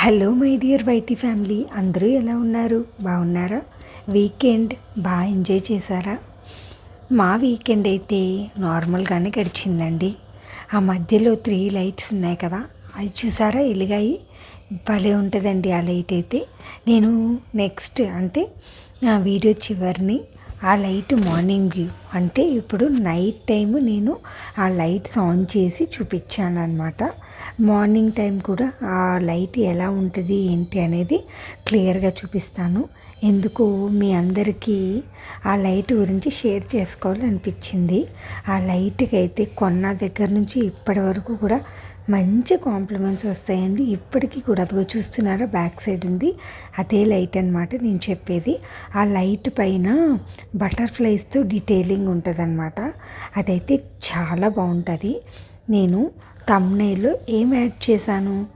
Hello my dear YT family. అందరూ ఎలా ఉన్నారు? బాగున్నారా? వీకెండ్ బాగా ఎంజాయ్ చేశారా? మా వీకెండ్ అయితే నార్మల్గానే గడిచిందండి. ఆ మధ్యలో త్రీ లైట్స్ ఉన్నాయి కదా అది చూసారా ఎలిగాయి భలే ఉంటుందండి ఆ లైట్ అయితే. నేను నెక్స్ట్ అంటే నా వీడియో చివరిని ఆ లైట్ మార్నింగ్ వ్యూ అంటే ఇప్పుడు నైట్ టైం నేను ఆ లైట్స్ ఆన్ చేసి చూపించాను అనమాట మార్నింగ్ టైం కూడా ఆ లైట్ ఎలా ఉంటుంది ఏంటి అనేది క్లియర్గా చూపిస్తాను. ఎందుకు? మీ అందరికీ ఆ లైట్ గురించి షేర్ చేసుకోవాలనిపించింది. ఆ లైట్కి అయితే కొన్న దగ్గర నుంచి ఇప్పటి వరకు కూడా మంచి కాంప్లిమెంట్స్ వస్తాయండి. ఇప్పటికీ కూడా అదిగో చూస్తున్నారా? బ్యాక్ సైడ్ ఉంది. అదే లైట్ అనమాట నేను చెప్పేది. ఆ లైట్ పైన బటర్ఫ్లైస్తో డీటెయిలింగ్ ఉంటుంది అనమాట అదైతే చాలా బాగుంటుంది. నేను తమ్నైల్లో ఏం యాడ్ చేశాను?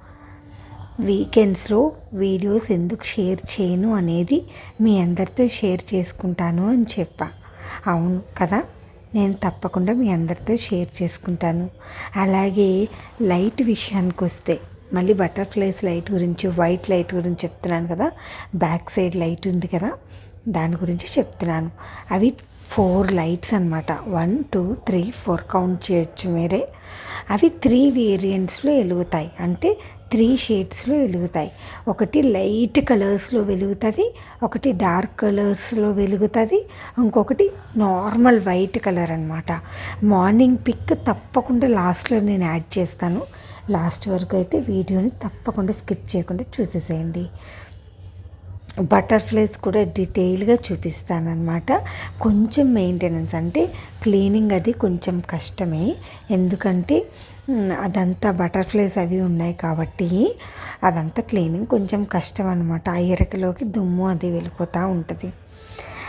వీకెండ్స్లో వీడియోస్ ఎందుకు షేర్ చేయను అనేది మీ అందరితో షేర్ చేసుకుంటాను అని చెప్పా. అవును కదా? నేను తప్పకుండా మీ అందరితో షేర్ చేసుకుంటాను. అలాగే లైట్ విషయానికి వస్తే మళ్ళీ బటర్ఫ్లైస్ లైట్ గురించి వైట్ లైట్ గురించి చెప్తున్నాను కదా బ్యాక్ సైడ్ లైట్ ఉంది కదా దాని గురించి చెప్తున్నాను. అవి ఫోర్ లైట్స్ అనమాట one two three four count చేయొచ్చు మీరే. అవి త్రీ వేరియంట్స్లో వెలుగుతాయి. అంటే త్రీ షేడ్స్లో వెలుగుతాయి. ఒకటి లైట్ కలర్స్లో వెలుగుతుంది ఒకటి డార్క్ కలర్స్లో వెలుగుతుంది ఇంకొకటి నార్మల్ వైట్ కలర్ అనమాట మార్నింగ్ పిక్ తప్పకుండా లాస్ట్లో నేను యాడ్ చేస్తాను. లాస్ట్ వరకు అయితే వీడియోని తప్పకుండా స్కిప్ చేయకుండా చూసేసేయండి. బటర్ఫ్లైస్ కూడా డీటెయిల్గా చూపిస్తానమాట కొంచెం మెయింటెనెన్స్ అంటే క్లీనింగ్ అది కొంచెం కష్టమే. ఎందుకంటే అదంతా బటర్ఫ్లైస్ అవి ఉన్నాయి కాబట్టి అదంతా క్లీనింగ్ కొంచెం కష్టం అనమాట ఆ ఎరకలోకి దుమ్ము అది వెళ్ళిపోతూ ఉంటుంది.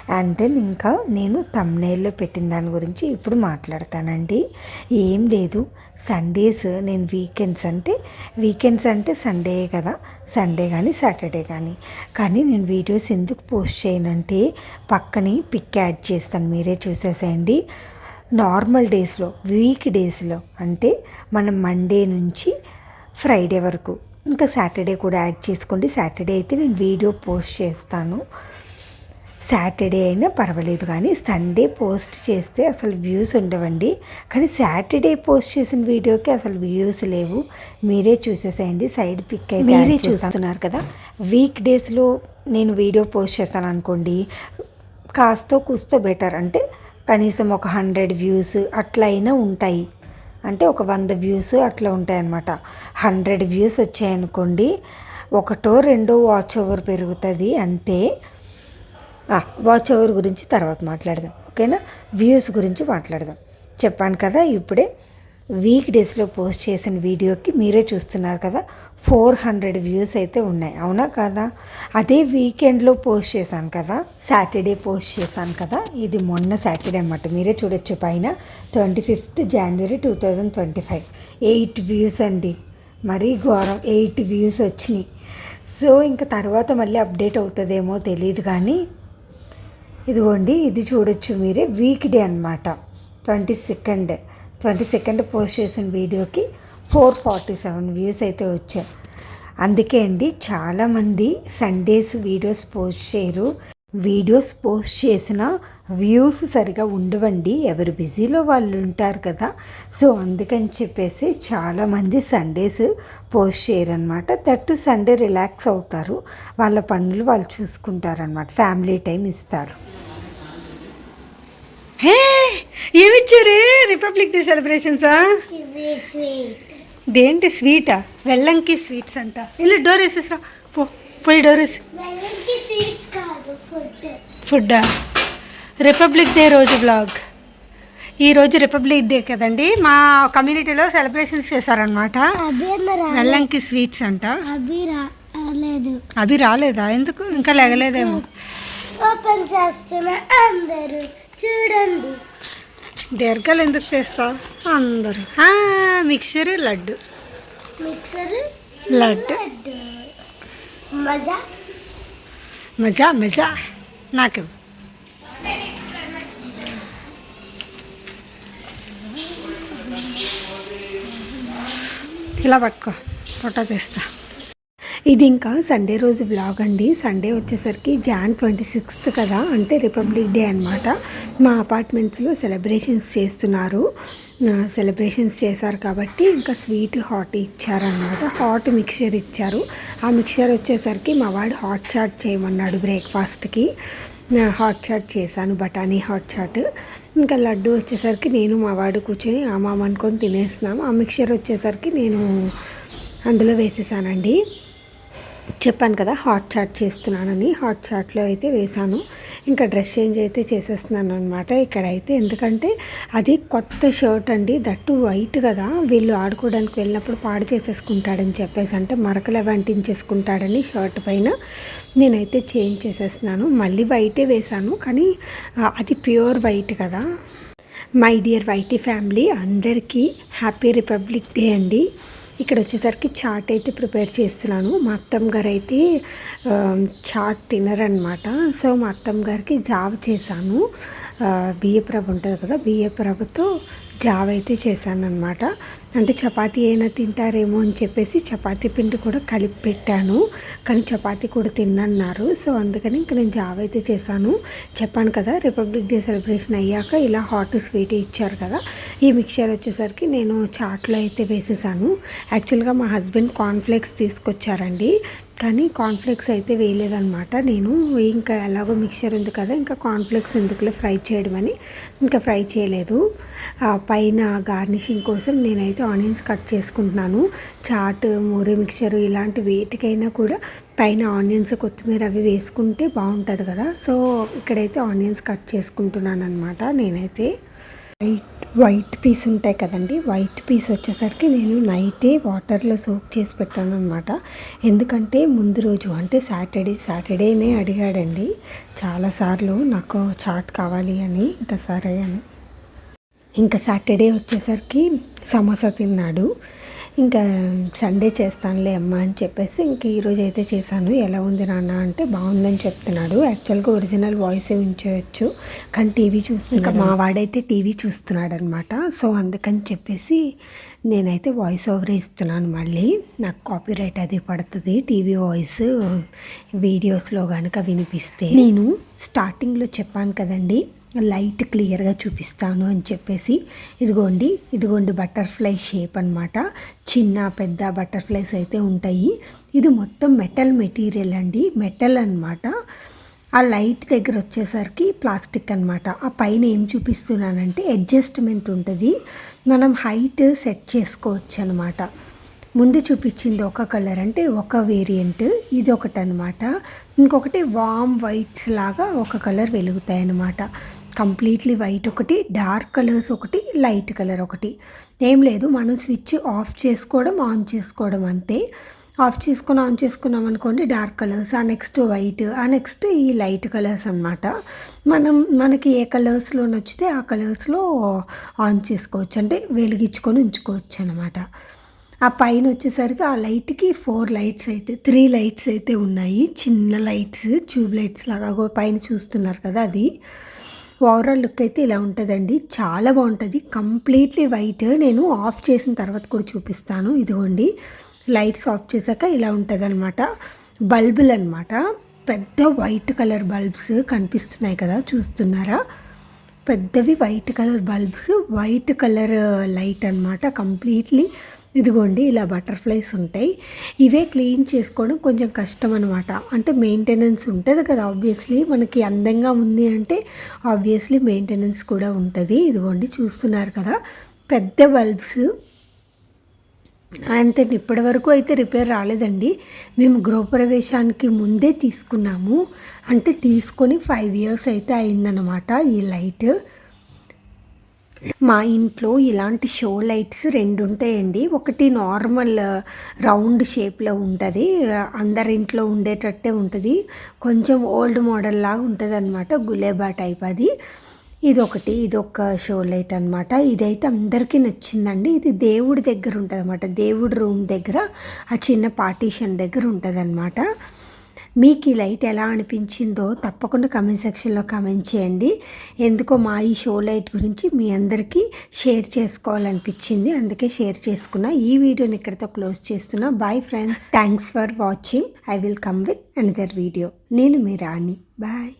అండ్ దెన్ ఇంకా నేను తమ్నేల్లో పెట్టిన దాని గురించి ఇప్పుడు మాట్లాడతానండి. ఏం లేదు. సండేస్ నేను వీకెండ్స్ అంటే వీకెండ్స్ అంటే సండే కదా? సండే కానీ సాటర్డే కానీ కానీ నేను వీడియోస్ ఎందుకు పోస్ట్ చేయనంటే పక్కని పిక్ యాడ్ చేస్తాను. మీరే చూసేసేయండి. నార్మల్ డేస్లో వీక్ డేస్లో అంటే మనం మండే నుంచి ఫ్రైడే వరకు. ఇంకా సాటర్డే కూడా యాడ్ చేసుకోండి. సాటర్డే అయితే నేను వీడియో పోస్ట్ చేస్తాను. సాటర్డే అయినా పర్వాలేదు కానీ సండే పోస్ట్ చేస్తే అసలు వ్యూస్ ఉండవండి. కానీ సాటర్డే పోస్ట్ చేసిన వీడియోకి అసలు వ్యూస్ లేవు. మీరే చూసేసేయండి. సైడ్ పిక్ అయితే మీరే చూస్తున్నారు కదా. వీక్ డేస్లో నేను వీడియో పోస్ట్ చేస్తాను అనుకోండి కాస్తో కూస్తో బెటర్. అంటే కనీసం ఒక హండ్రెడ్ వ్యూస్ అట్లా అయినా ఉంటాయి. అంటే ఒక వంద వ్యూస్ అట్లా ఉంటాయన్నమాట. హండ్రెడ్ వ్యూస్ వచ్చాయనుకోండి ఒకటో రెండో వాచ్ ఓవర్ పెరుగుతుంది అంతే. వాచ్ ఓవర్ గురించి తర్వాత మాట్లాడదాం. ఓకేనా? వ్యూస్ గురించి మాట్లాడదాం. చెప్పాను కదా ఇప్పుడే వీక్ డేస్లో పోస్ట్ చేసిన వీడియోకి మీరే చూస్తున్నారు కదా ఫోర్ హండ్రెడ్ వ్యూస్ అయితే ఉన్నాయి. అవునా కదా? అదే వీకెండ్లో పోస్ట్ చేశాను కదా సాటర్డే పోస్ట్ చేశాను కదా ఇది మొన్న సాటర్డే అన్నమాట. మీరే చూడొచ్చు పైన twenty fifth January two thousand twenty five eight views అండి. మరీ ఘోరం ఎయిట్ వ్యూస్ వచ్చినాయి. సో ఇంకా తర్వాత మళ్ళీ అప్డేట్ అవుతుందేమో తెలియదు కానీ ఇదిగోండి ఇది చూడొచ్చు మీరే వీక్ డే అనమాట twenty second. Twenty second post చేసిన వీడియోకి ఫోర్ ఫార్టీ సెవెన్ వ్యూస్ అయితే వచ్చాయి. అందుకే అండి చాలామంది సండేస్ వీడియోస్ పోస్ట్ చేయరు. వీడియోస్ పోస్ట్ చేసిన వ్యూస్ సరిగా ఉండవండి. ఎవరు బిజీలో వాళ్ళు ఉంటారు కదా. సో అందుకని చెప్పేసి చాలామంది సండేస్ పోస్ట్ చేయరనమాట దట్టు సండే రిలాక్స్ అవుతారు. వాళ్ళ పనులు వాళ్ళు చూసుకుంటారనమాట ఫ్యామిలీ టైం ఇస్తారు. హే ఏమిచ్చారే రిపబ్లిక్ డే సెలబ్రేషన్సా దేంటి స్వీటా వెల్లంకి స్వీట్స్ అంట. ఇల్లు డోర్ వేసేసరా. పో పోయి డోర్ వేసి. ఫుడ్డా? రిపబ్లిక్ డే రోజు బ్లాగ్ ఈరోజు రిపబ్లిక్ డే కదండి. మా కమ్యూనిటీలో సెలబ్రేషన్స్ చేశారనమాట వెల్లంకి స్వీట్స్ అంట. అవి రాలేదా? ఎందుకు? ఇంకా లేగలేదేమో. ఓపెన్ చేస్తున్న అందరూ. చూడండి. దీర్ఘాలు ఎందుకు చేస్తారు అందరూ. ఆ, మిక్చర్ లడ్డు. మిక్సర్ లడ్డు. లడ్డు. మజా? మజా మజా. నాకు ఇలా పట్టుకో. ఫోటో తీస్తా ఇది ఇంకా సండే రోజు వ్లాగ్ అండి. సండే వచ్చేసరికి జాన్ ట్వంటీ సిక్స్త్ కదా అంటే రిపబ్లిక్ డే అనమాట మా అపార్ట్మెంట్స్లో సెలబ్రేషన్స్ చేస్తున్నారు. సెలబ్రేషన్స్ చేశారు కాబట్టి ఇంకా స్వీట్ హాట్ ఇచ్చారనమాట హాట్ మిక్చర్ ఇచ్చారు. ఆ మిక్చర్ వచ్చేసరికి మా వాడు హాట్ చాట్ చేయమన్నాడు బ్రేక్ఫాస్ట్కి హాట్ చాట్ చేశాను బఠానీ హాట్ చాట్ ఇంకా లడ్డు వచ్చేసరికి నేను మా వాడు కూర్చొని ఆ మామ అనుకొని తినేస్తున్నాము ఆ మిక్చర్ వచ్చేసరికి నేను అందులో వేసేసానండి. చెప్పాను కదా హాట్ చాట్ చేస్తున్నానని. హాట్ చాట్లో అయితే వేశాను. ఇంకా డ్రెస్ చేంజ్ అయితే చేసేస్తున్నాను అనమాట ఇక్కడైతే. ఎందుకంటే అది కొత్త షర్ట్ అండి. దట్టు వైట్ కదా. వీళ్ళు ఆడుకోవడానికి వెళ్ళినప్పుడు పాడు చేసేసుకుంటాడని చెప్పేసి అంటే మరకలు అవి అంటించేసుకుంటాడని షర్ట్ పైన నేనైతే చేంజ్ చేసేస్తున్నాను. మళ్ళీ వైటే వేశాను. కానీ అది ప్యూర్ వైట్ కదా. మై డియర్ వైటీ ఫ్యామిలీ అందరికీ హ్యాపీ రిపబ్లిక్ డే అండి. ఇక్కడ వచ్చేసరికి చాట్ అయితే ప్రిపేర్ చేస్తున్నాను. మా అత్తమ్మ గారు అయితే చాట్ తినరనమాట సో మా అత్తమ్మ గారికి జావ చేశాను. ఆ, ప్రభు ఉంటుంది కదా బిఏ ప్రభుతో జావ అయితే చేశాను అంటే చపాతీ అయినా తింటారేమో అని చెప్పేసి చపాతీ పిండి కూడా కలిపి పెట్టాను. కానీ చపాతీ కూడా తిన్నన్నారు. సో అందుకని ఇంకా నేను జావ అయితే చేశాను. చెప్పాను కదా రిపబ్లిక్ డే సెలబ్రేషన్ అయ్యాక ఇలా హాట్ స్వీట్ ఇచ్చారు కదా ఈ మిక్చర్ వచ్చేసరికి నేను చాట్లో అయితే వేసేసాను. యాక్చువల్గా మా హస్బెండ్ కార్న్ఫ్లేక్స్ తీసుకొచ్చారండి. కానీ కాన్ఫ్లెక్స్ అయితే వేయలేదనమాట నేను ఇంకా ఎలాగో మిక్చర్ ఉంది కదా ఇంకా కాన్ఫ్లెక్స్ ఎందుకులే ఫ్రై చేయడం అని ఇంకా ఫ్రై చేయలేదు. పైన గార్నిషింగ్ కోసం నేనైతే ఆనియన్స్ కట్ చేసుకుంటున్నాను. చాట్ మూరీ మిక్చర్ ఇలాంటి వేటికైనా కూడా పైన ఆనియన్స్ కొత్తిమీర అవి వేసుకుంటే బాగుంటుంది కదా. సో ఇక్కడైతే ఆనియన్స్ కట్ చేసుకుంటున్నాను అనమాట నేనైతే వైట్ పీస్ ఉంటాయి కదండి. వైట్ పీస్ వచ్చేసరికి నేను నైటే వాటర్లో సోక్ చేసి పెట్టాను అనమాట ఎందుకంటే ముందు రోజు అంటే సాటర్డే సాటర్డేనే అడిగాడండి. చాలాసార్లు నాకు చాట్ కావాలి అని ఇంకా సరే అని. ఇంకా సాటర్డే వచ్చేసరికి సమోసా తిన్నాడు. ఇంకా సండే చేస్తానులే అమ్మ అని చెప్పేసి ఇంక ఈరోజు అయితే చేశాను. ఎలా ఉంది నాన్న అంటే బాగుందని చెప్తున్నాడు. యాక్చువల్గా ఒరిజినల్ వాయిస్ ఉంచవచ్చు కానీ టీవీ చూసి ఇంకా మా వాడైతే టీవీ చూస్తున్నాడు అనమాట సో అందుకని చెప్పేసి నేనైతే వాయిస్ ఓవర్ ఇస్తున్నాను మళ్ళీ. నాకు కాపీ రైట్ అది పడుతుంది. టీవీ వాయిస్ వీడియోస్లో కనుక వినిపిస్తే. నేను స్టార్టింగ్లో చెప్పాను కదండి. లైట్ క్లియర్గా చూపిస్తాను అని చెప్పేసి ఇదిగోండి ఇదిగోండి బటర్ఫ్లై షేప్ అన్నమాట. చిన్న పెద్ద బటర్ఫ్లైస్ అయితే ఉంటాయి. ఇది మొత్తం మెటల్ మెటీరియల్ అండి. మెటల్ అనమాట ఆ లైట్ దగ్గర వచ్చేసరికి ప్లాస్టిక్ అనమాట ఆ పైన ఏం చూపిస్తున్నానంటే అడ్జస్ట్మెంట్ ఉంటుంది. మనం హైట్ సెట్ చేసుకోవచ్చు అనమాట ముందు చూపించింది ఒక కలర్ అంటే ఒక వేరియంట్. ఇది ఒకటి అనమాట ఇంకొకటి వామ్ వైట్స్ లాగా ఒక కలర్ వెలుగుతాయి అన్నమాట. కంప్లీట్లీ వైట్ ఒకటి డార్క్ కలర్స్ ఒకటి లైట్ కలర్ ఒకటి. ఏం లేదు మనం స్విచ్ ఆఫ్ చేసుకోవడం ఆన్ చేసుకోవడం అంతే. ఆఫ్ చేసుకుని ఆన్ చేసుకున్నాం అనుకోండి డార్క్ కలర్స్ ఆ నెక్స్ట్ వైట్ ఆ నెక్స్ట్ ఈ లైట్ కలర్స్ అన్నమాట. మనం మనకి ఏ కలర్స్లో నచ్చితే ఆ కలర్స్లో ఆన్ చేసుకోవచ్చు. అంటే వెలిగించుకొని ఉంచుకోవచ్చు అనమాట ఆ పైన వచ్చేసరికి ఆ లైట్కి ఫోర్ లైట్స్ అయితే త్రీ లైట్స్ అయితే ఉన్నాయి. చిన్న లైట్స్ ట్యూబ్ లైట్స్ లాగా పైన చూస్తున్నారు కదా అది. ఓవరాల్ లుక్ అయితే ఇలా ఉంటుందండి. చాలా బాగుంటుంది. Completely white. నేను ఆఫ్ చేసిన తర్వాత కూడా చూపిస్తాను. ఇదిగోండి. లైట్స్ ఆఫ్ చేశాక ఇలా ఉంటుంది అనమాట బల్బులు అనమాట పెద్ద వైట్ కలర్ బల్బ్స్ కనిపిస్తున్నాయి కదా చూస్తున్నారా? పెద్దవి white colour bulbs. White colour light అన్నమాట. కంప్లీట్లీ ఇదిగోండి ఇలా బటర్ఫ్లైస్ ఉంటాయి. ఇవే క్లీన్ చేసుకోవడం కొంచెం కష్టం అనమాట అంటే మెయింటెనెన్స్ ఉంటుంది కదా ఆబ్వియస్లీ మనకి అందంగా ఉంది అంటే ఆబ్వియస్లీ మెయింటెనెన్స్ కూడా ఉంటుంది. ఇదిగోండి చూస్తున్నారు కదా. పెద్ద బల్బ్స్. అంతే ఇప్పటి వరకు అయితే రిపేర్ రాలేదండి. మేము గృహప్రవేశానికి ముందే తీసుకున్నాము. అంటే తీసుకొని ఫైవ్ ఇయర్స్ అయితే అయిందనమాట ఈ లైట్. మా ఇంట్లో ఇలాంటి షో లైట్స్ రెండు ఉంటాయండి ఒకటి నార్మల్ రౌండ్ షేప్లో ఉంటుంది. అందరి ఇంట్లో ఉండేటట్టే ఉంటుంది. కొంచెం ఓల్డ్ మోడల్ లాగా ఉంటుంది అనమాట గులేబా టైప్ అది. ఇది ఒకటి ఇది ఒక షో లైట్ అనమాట ఇదైతే అందరికీ నచ్చిందండి. ఇది దేవుడి దగ్గర ఉంటుంది అనమాట దేవుడి రూమ్ దగ్గర ఆ చిన్న పార్టీషన్ దగ్గర ఉంటుంది అనమాట మీకు ఈ లైట్ ఎలా అనిపించిందో తప్పకుండా కమెంట్ సెక్షన్లో కమెంట్ చేయండి. ఎందుకో మా ఈ షో లైట్ గురించి మీ అందరికీ షేర్ చేసుకోవాలనిపించింది. అందుకే షేర్ చేసుకున్నా. ఈ వీడియోని ఇక్కడితో క్లోజ్ చేస్తున్నా. Bye friends thanks for watching I will come with another video నేను మీ రాణి. బాయ్